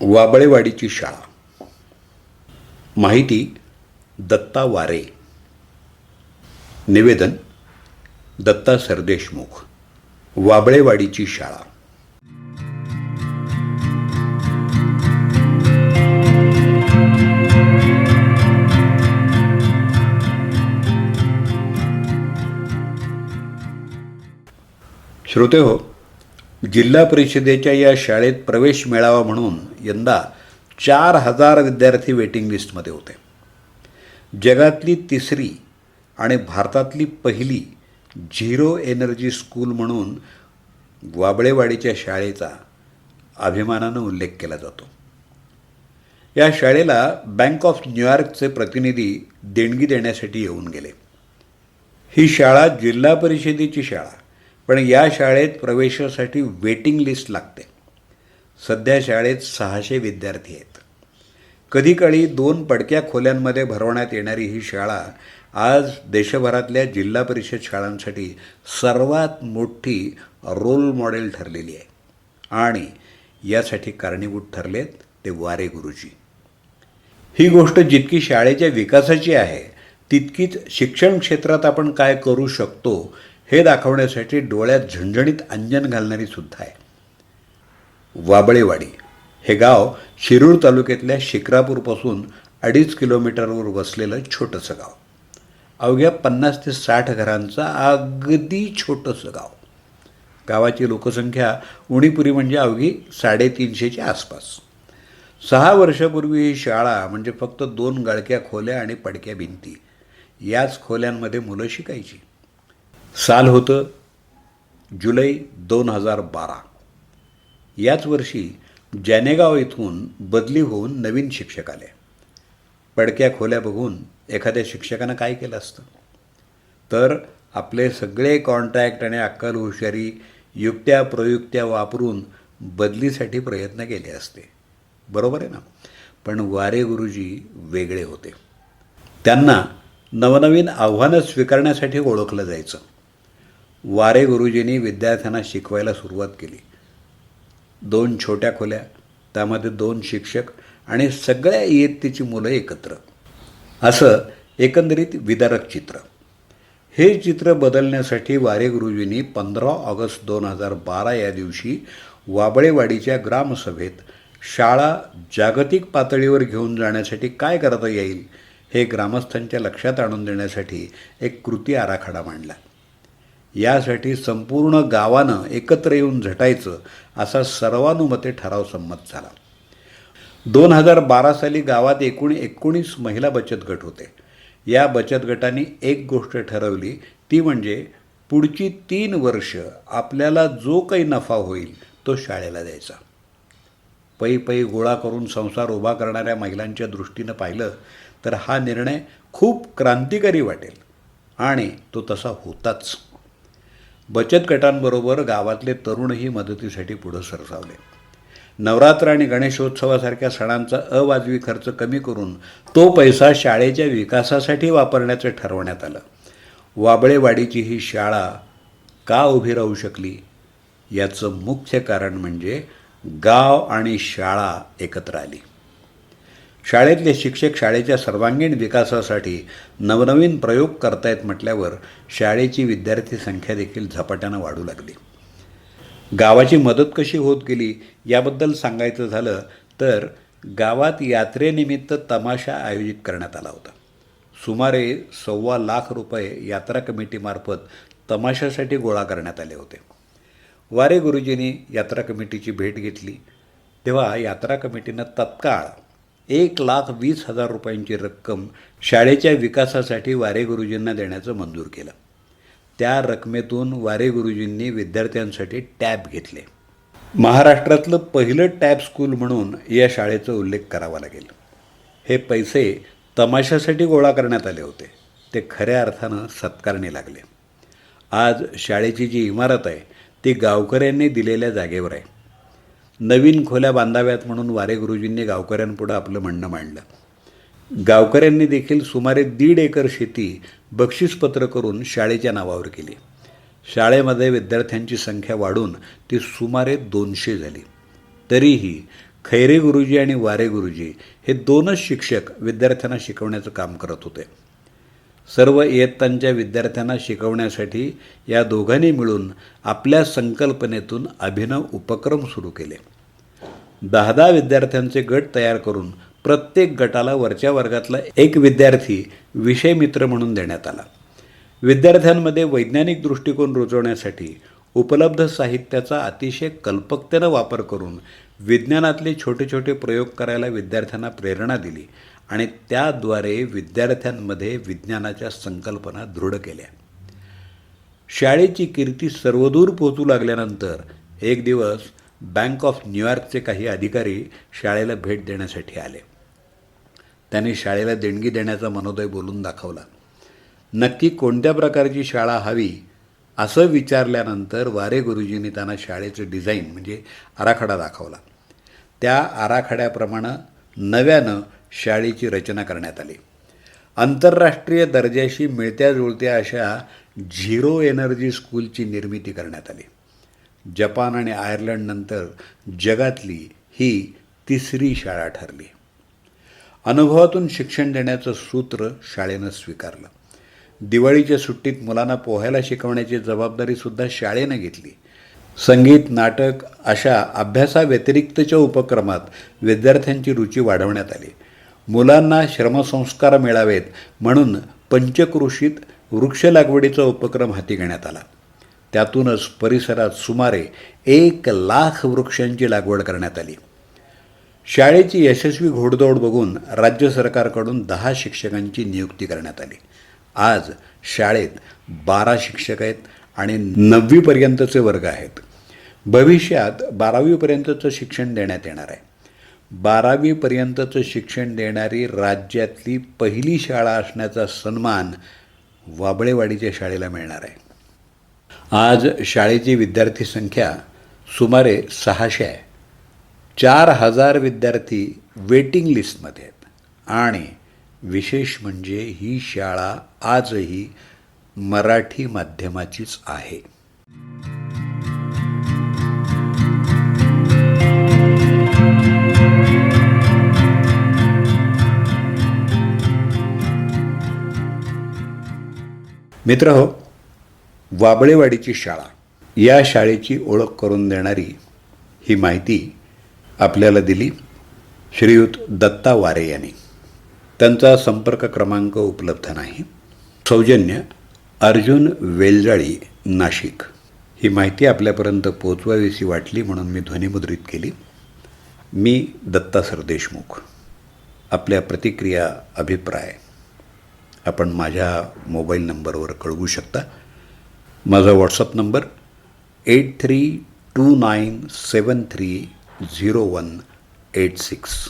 वाबळेवाडीची शाळा. माहिती दत्ता वारे. निवेदन दत्ता सरदेशमुख. वाबळेवाडीची शाळा. श्रोते हो जिल्हा परिषदेच्या या शाळेत प्रवेश मिळावा म्हणून यंदा चार हजार विद्यार्थी वेटिंग लिस्टमध्ये होते. जगातली तिसरी आणि भारतातली पहिली झिरो एनर्जी स्कूल म्हणून वाबळेवाडीच्या शाळेचा अभिमानानं उल्लेख केला जातो. या शाळेला बँक ऑफ न्यूयॉर्कचे प्रतिनिधी देणगी देण्यासाठी येऊन गेले. ही शाळा जिल्हा परिषदेची शाळा. पण या शाळेत प्रवेशासाठी वेटिंग लिस्ट लागते. सध्या शाळेत सहाशे विद्यार्थी आहेत. कधीकाळी दोन पडक्या खोल्यांमध्ये भरवण्यात येणारी ही शाळा आज देशभरातल्या जिल्हा परिषद शाळांसाठी सर्वात मोठी रोल मॉडेल ठरलेली आहे. आणि यासाठी कारणीभूत ठरलेत ते वारे गुरुजी. ही गोष्ट जितकी शाळेच्या विकासाची आहे तितकीच शिक्षण क्षेत्रात आपण काय करू शकतो हे दाखवण्यासाठी डोळ्यात झणझणीत अंजन घालणारी सुद्धा आहे. वाबळेवाडी हे गाव शिरूर तालुक्यातल्या शिक्रापूरपासून अडीच किलोमीटरवर वसलेलं छोटंसं गाव. अवघ्या पन्नास ते साठ घरांचं अगदी छोटंसं गाव. गावाची लोकसंख्या उणीपुरी म्हणजे अवघी साडेतीनशेच्या आसपास. सहा वर्षापूर्वी ही शाळा म्हणजे फक्त दोन गळक्या खोल्या आणि पडक्या भिंती. याच खोल्यांमध्ये मुलं शिकायची. साल होतं जुलै दोन हजार बारा. याच वर्षी जॅनेगाव इथून बदली होऊन नवीन शिक्षक आले. पडक्या खोल्या बघून एखाद्या शिक्षकानं काय केलं असतं? तर आपले सगळे कॉन्टॅक्ट आणि अक्कल हुशारी युक्त्या प्रयुक्त्या वापरून बदलीसाठी प्रयत्न केले असते. बरोबर आहे ना? पण वारे गुरुजी वेगळे होते. त्यांना नवनवीन आव्हानं स्वीकारण्यासाठी ओळखलं जायचं. वारे गुरुजींनी विद्यार्थ्यांना शिकवायला सुरुवात केली. दोन छोट्या खोल्या त्यामध्ये दोन शिक्षक आणि सगळ्या इयत्तेची मुलं एकत्र. असं एकंदरीत विदारक चित्र. हे चित्र बदलण्यासाठी वारे गुरुजींनी पंधरा ऑगस्ट दोन हजार बारा या दिवशी वाबळेवाडीच्या ग्रामसभेत शाळा जागतिक पातळीवर घेऊन जाण्यासाठी काय करता येईल हे ग्रामस्थांच्या लक्षात आणून देण्यासाठी एक कृती आराखडा मांडला. यासाठी संपूर्ण गावानं एकत्र येऊन झटायचं असा सर्वानुमते ठराव संमत झाला. दोन हजार बारा साली गावात एकूण एकोणीस महिला बचत गट होते. या बचत गटांनी एक गोष्ट ठरवली ती म्हणजे पुढची तीन वर्ष आपल्याला जो काही नफा होईल तो शाळेला द्यायचा. पै पै गोळा करून संसार उभा करणाऱ्या महिलांच्या दृष्टीनं पाहिलं तर हा निर्णय खूप क्रांतिकारी वाटेल आणि तो तसा होताच. बचत गटांबरोबर गावातले तरुणही मदतीसाठी पुढं सरसावले. नवरात्र आणि गणेशोत्सवासारख्या सणांचा अवाजवी खर्च कमी करून तो पैसा शाळेच्या विकासासाठी वापरण्याचं ठरवण्यात आलं. वाबळेवाडीची ही शाळा का उभी राहू शकली? याचं मुख्य कारण म्हणजे गाव आणि शाळा एकत्र आली. शाळेतले शिक्षक शाळेच्या सर्वांगीण विकासासाठी नवनवीन प्रयोग करतायत म्हटल्यावर शाळेची विद्यार्थी संख्या देखील झपाट्यानं वाढू लागली. गावाची मदत कशी होत गेली याबद्दल सांगायचं झालं तर गावात यात्रेनिमित्त तमाशा आयोजित करण्यात आला होता. सुमारे सव्वा लाख रुपये यात्रा कमिटीमार्फत तमाशासाठी गोळा करण्यात आले होते. वारे गुरुजींनी यात्रा कमिटीची भेट घेतली. तेव्हा यात्रा कमिटीनं तत्काळ एक लाख वीस हजार रुपयांची रक्कम शाळेच्या विकासासाठी वारे गुरुजींना देण्याचं मंजूर केलं. त्या रकमेतून वारे गुरुजींनी विद्यार्थ्यांसाठी टॅब घेतले. महाराष्ट्रातलं पहिलं टॅब स्कूल म्हणून या शाळेचा उल्लेख करावा लागेल. हे पैसे तमाशासाठी गोळा करण्यात आले होते. ते खऱ्या अर्थानं सत्कारणी लागले. आज शाळेची जी इमारत आहे ती गावकऱ्यांनी दिलेल्या जागेवर आहे. नवीन खोल्या बांधाव्यात म्हणून वारे गुरुजींनी गावकऱ्यांपुढं आपलं म्हणणं मांडलं. गावकऱ्यांनी देखील सुमारे दीड एकर शेती बक्षीसपत्र करून शाळेच्या नावावर केली. शाळेमध्ये विद्यार्थ्यांची संख्या वाढून ती सुमारे दोनशे झाली. तरीही खैरे गुरुजी आणि वारे गुरुजी हे दोनच शिक्षक विद्यार्थ्यांना शिकवण्याचं काम करत होते. सर्व इयत्तांच्या विद्यार्थ्यांना शिकवण्यासाठी या दोघांनी मिळून आपल्या संकल्पनेतून अभिनव उपक्रम सुरू केले. दहा दहा विद्यार्थ्यांचे गट तयार करून प्रत्येक गटाला वरच्या वर्गातला एक विद्यार्थी विषय मित्र म्हणून देण्यात आला. विद्यार्थ्यांमध्ये वैज्ञानिक दृष्टिकोन रुजवण्यासाठी उपलब्ध साहित्याचा अतिशय कल्पकतेनं वापर करून विज्ञानातले छोटे छोटे प्रयोग करायला विद्यार्थ्यांना प्रेरणा दिली आणि त्याद्वारे विद्यार्थ्यांमध्ये विज्ञानाच्या संकल्पना दृढ केल्या. शाळेची कीर्ती सर्वदूर पोचू लागल्यानंतर एक दिवस बँक ऑफ न्यूयॉर्कचे काही अधिकारी शाळेला भेट देण्यासाठी आले. त्यांनी शाळेला देणगी देण्याचा मनोदय बोलून दाखवला. नक्की कोणत्या प्रकारची शाळा हवी असं विचारल्यानंतर वारे गुरुजींनी त्यांना शाळेचं डिझाईन म्हणजे आराखडा दाखवला. त्या आराखड्याप्रमाणे नव्यानं शाळेची रचना करण्यात आली. आंतरराष्ट्रीय दर्जाशी मिळत्या जुळत्या अशा झिरो एनर्जी स्कूलची निर्मिती करण्यात आली. जपान आणि आयर्लंडनंतर जगातली ही तिसरी शाळा ठरली. अनुभवातून शिक्षण देण्याचं सूत्र शाळेनं स्वीकारलं. दिवाळीच्या सुट्टीत मुलांना पोहायला शिकवण्याची जबाबदारीसुद्धा शाळेनं घेतली. संगीत नाटक अशा अभ्यासाव्यतिरिक्तच्या उपक्रमात विद्यार्थ्यांची रुची वाढवण्यात आली. मुलांना श्रमसंस्कार मिळावेत म्हणून पंचकृषीत वृक्ष लागवडीचा उपक्रम हाती घेण्यात आला. त्यातूनच परिसरात सुमारे एक लाख वृक्षांची लागवड करण्यात आली. शाळेची यशस्वी घोडदौड बघून राज्य सरकारकडून दहा शिक्षकांची नियुक्ती करण्यात आली. आज शाळेत बारा शिक्षक आहेत आणि नववीपर्यंतचे वर्ग आहेत. भविष्यात बारावीपर्यंतचं शिक्षण देण्यात येणार आहे. बारावीपर्यंतचं शिक्षण देणारी राज्यातली पहिली शाळा असण्याचा सन्मान वाबळेवाडीच्या शाळेला मिळणार आहे. आज शाळेची विद्यार्थी संख्या सुमारे सहाशे आहे. चार हजार विद्यार्थी वेटिंग लिस्टमध्ये आहेत. आणि विशेष म्हणजे ही शाळा आजही मराठी माध्यमाचीच आहे. मित्र हो वाबळेवाडीची शाळा या शाळेची ओळख करून देणारी ही माहिती आपल्याला दिली श्रीयुत दत्ता वारे यांनी. त्यांचा संपर्क क्रमांक उपलब्ध नाही. सौजन्य अर्जुन वेलजाळी नाशिक. ही माहिती आपल्यापर्यंत पोचवावीशी वाटली म्हणून मी ध्वनिमुद्रित केली. मी दत्ता सरदेशमुख. आपल्या प्रतिक्रिया अभिप्राय आपण माझ्या मोबाईल नंबरवर कळवू शकता. माझा WhatsApp number eight three two nine seven three zero one eight six